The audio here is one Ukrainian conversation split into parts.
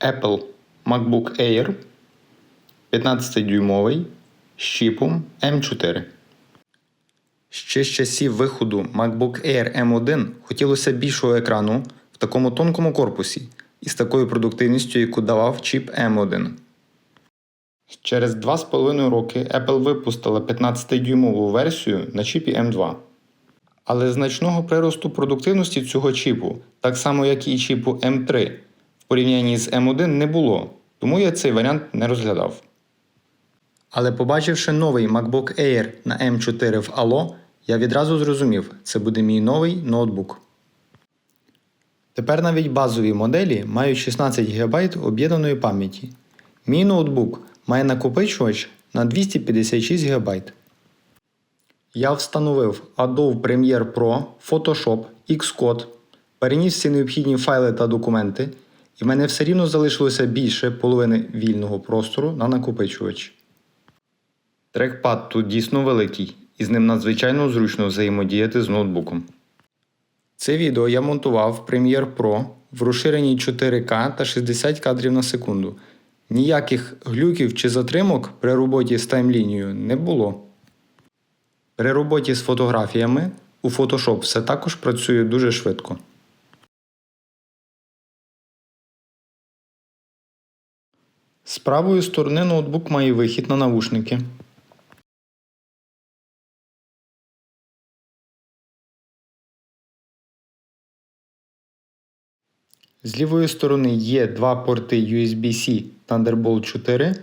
Apple MacBook Air 15-дюймовий з чіпом M4. Ще з часів виходу MacBook Air M1 хотілося більшого екрану в такому тонкому корпусі і з такою продуктивністю, яку давав чіп M1. Через 2,5 роки Apple випустила 15-дюймову версію на чіпі M2. Але значного приросту продуктивності цього чіпу, так само як і чіпу M3, в порівнянні з M1 не було, тому я цей варіант не розглядав. Але побачивши новий MacBook Air на M4 в Allo, я відразу зрозумів, це буде мій новий ноутбук. Тепер навіть базові моделі мають 16 ГБ об'єднаної пам'яті. Мій ноутбук має накопичувач на 256 ГБ. Я встановив Adobe Premiere Pro, Photoshop, Xcode, переніс всі необхідні файли та документи, і в мене все рівно залишилося більше половини вільного простору на накопичувач. Трекпад тут дійсно великий, і з ним надзвичайно зручно взаємодіяти з ноутбуком. Це відео я монтував в Premiere Pro в розширенні 4К та 60 кадрів на секунду. Ніяких глюків чи затримок при роботі з таймлінією не було. При роботі з фотографіями у Photoshop все також працює дуже швидко. З правої сторони ноутбук має вихід на навушники. З лівої сторони є два порти USB-C Thunderbolt 4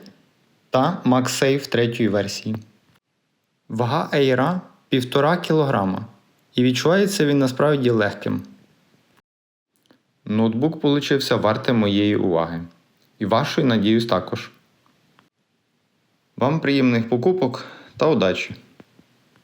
та MagSafe третьої версії. Вага Air 1,5 кг і відчувається він насправді легким. Ноутбук получився вартим моєї уваги. І вашої, надіюсь, також. Вам приємних покупок та удачі!